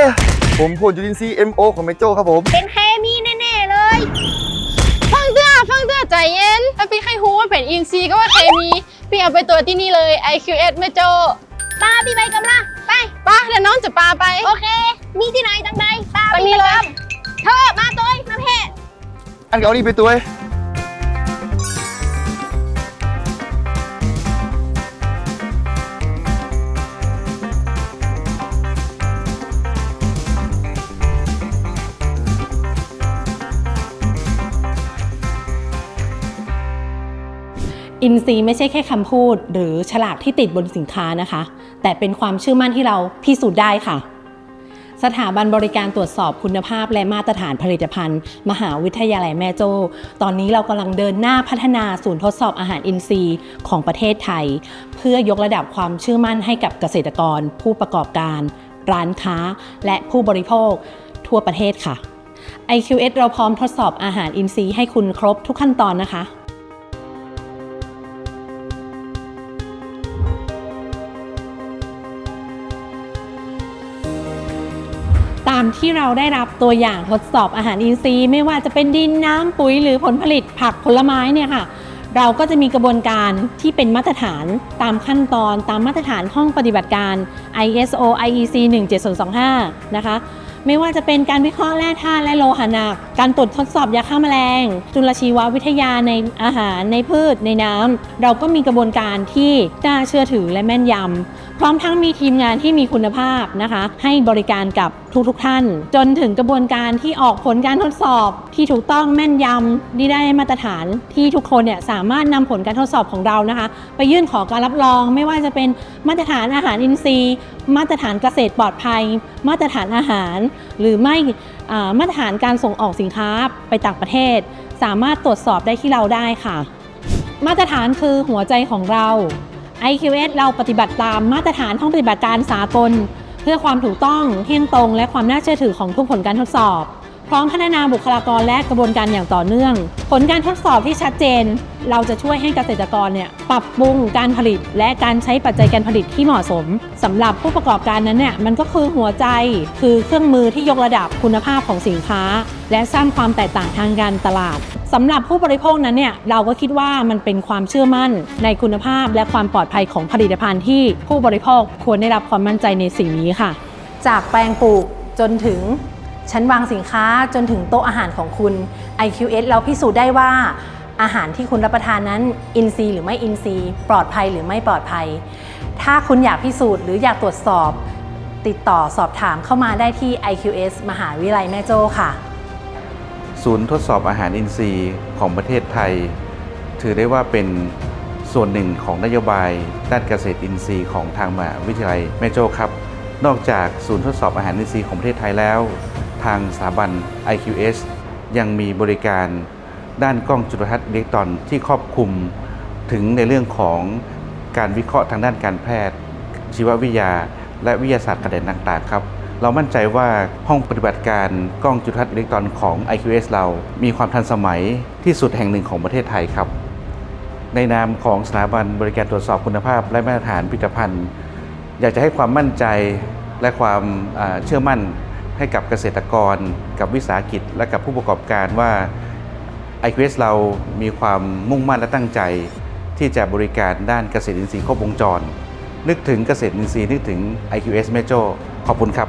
ฮ้ยผมผลจุลินทรีย์ MO ของแม่โจ้ครับผม เป็นเคมีแน่ๆเลย ฟังเตื้อฟังเตื้อใจเย็นถ้าพี่ให้ฮู้ว่าเป็นอินซีก็ว่าเคมี พี่เอาไปตัวจที่นี่เลย IQS แม่โจปาพี่ไปกำลังไปป้าเดี๋ยวน้องจะปาไป โอเค มีที่ไหนตั้งใดปาตั้งพี่นี้ไปเลยกำเธอมาตัวเองมาเพศอันเก่านี่ไปตัวเอ้ย อินซีไม่ใช่แค่คำพูด หรือฉลากที่ติดบนสินค้านะคะ แต่เป็นความเชื่อมั่นที่เราพิสูจน์ได้ค่ะ สถาบันบริการตรวจสอบคุณภาพและมาตรฐานผลิตภัณฑ์ มหาวิทยาลัยแม่โจ้ ตอนนี้เรากำลังเดินหน้าพัฒนาศูนย์ทดสอบอาหารอินทรีย์ของประเทศไทย เพื่อยกระดับความเชื่อมั่นให้กับเกษตรกร ผู้ประกอบการ ร้านค้า และผู้บริโภค ทั่วประเทศค่ะ IQS เราพร้อมทดสอบอาหารอินทรีย์ให้คุณครบทุกขั้นตอนนะคะ ตามที่เราได้รับตัวอย่างทดสอบอาหารอินทรีย์ ไม่ว่าจะเป็นดินน้ำปุ๋ยหรือผลผลิตผักผลไม้เนี่ยค่ะ เราก็จะมีกระบวนการที่เป็นมาตรฐานตามขั้นตอนตามมาตรฐานห้องปฏิบัติการ ISO IEC 17025 นะคะไม่ว่าจะเป็นการวิเคราะห์แร่ธาตุและโลหะหนัก การตรวจทดสอบยาฆ่าแมลง จุลชีววิทยาในอาหารในพืชในน้ำเราก็มีกระบวนการที่น่าเชื่อถือและแม่นยำ พร้อมทั้งมีทีมงานที่มีคุณภาพนะคะ ให้บริการกับทุกๆทท่าน จนถึงกระบวนการที่ออกผลการทดสอบที่ถูกต้องแม่นยำที่ได้มาตรฐานที่ทุกคนเนี่ยสามารถนำผลการทดสอบของเรานะคะ ไปยื่นขอการรับรอง ไม่ว่าจะเป็นมาตรฐานอาหารอินทรีย์ มาตรฐานเกษตรปลอดภัย มาตรฐานอาหาร หรือไม่มาตรฐานการส่งออกสินค้าไปต่างประเทศ สามารถตรวจสอบได้ที่เราได้ค่ะ มาตรฐานคือหัวใจของเรา IQS เราปฏิบัติตามมาตรฐานห้องปฏิบัติการสากล เพื่อความถูกต้องเที่ยงตรง และความน่าเชื่อถือของทุกผลการทดสอบ พร้อมพัฒนาบุคลากรและกระบวนการอย่างต่อเนื่อง ผลการทดสอบที่ชัดเจน เราจะช่วยให้เกษตรกรเนี่ยปรับปรุงการผลิต และการใช้ปัจจัยการผลิตที่เหมาะสมสำหรับผู้ประกอบการนั้นเนี่ยมันก็คือหัวใจคือเครื่องมือที่ยกระดับคุณภาพของสินค้า และสร้างความแตกต่างทางการตลาดสำหรับผู้บริโภคนั้นเนี่ยเราก็คิดว่ามันเป็นความเชื่อมั่นในคุณภาพและความปลอดภัยของผลิตภัณฑ์ที่ผู้บริโภคควรได้รับความมั่นใจในสิ่งนี้ค่ะ จากแปลงปลูกจนถึง ชั้นวางสินค้าจนถึงโต๊ะอาหารของคุณ IQS เราพิสูจน์ได้ว่าอาหารที่คุณรับประทานนั้นอินทรีหรือไม่อินทรีปลอดภัยหรือไม่ปลอดภัย ถ้าคุณอยากพิสูจน์หรืออยากตรวจสอบ ติดต่อสอบถามเข้ามาได้ที่ IQS มหาวิทยาลัยแม่โจ้ค่ะ ศูนย์ทดสอบอาหารอินทรีย์ของประเทศไทย ถือได้ว่าเป็นส่วนหนึ่งของนโยบายด้านเกษตรอินทรีย์ของทางมหาวิทยาลัยแม่โจ้ครับ นอกจากศูนย์ทดสอบอาหารอินทรีย์ของประเทศไทยแล้ว ทางสถาบัน IQS ยังมีบริการด้านกล้องจุลทรรศน์อิเล็กตรอนที่ครอบคลุมถึงในเรื่องของการวิเคราะห์ทางด้านการแพทย์ ชีววิทยา และวิทยาศาสตร์กระเด็นต่างๆครับ เรามั่นใจว่าห้องปฏิบัติการกล้องจุลทรรศน์อิเล็กตรอนของ IQS เรามีความทันสมัยที่สุดแห่งหนึ่งของประเทศไทยครับ ในนามของสถาบันบริการตรวจสอบคุณภาพ และมาตรฐานผลิตภัณฑ์ อยากจะให้ความมั่นใจและความเชื่อมั่น ให้กับเกษตรกร กับวิสาหกิจ และกับผู้ประกอบการว่า IQS เรามีความมุ่งมั่นและตั้งใจ ที่จะบริการด้านเกษตรอินทรีย์ครบวงจร นึกถึงเกษตรอินทรีย์นึกถึง IQS m e j o r ขอบคุณครับ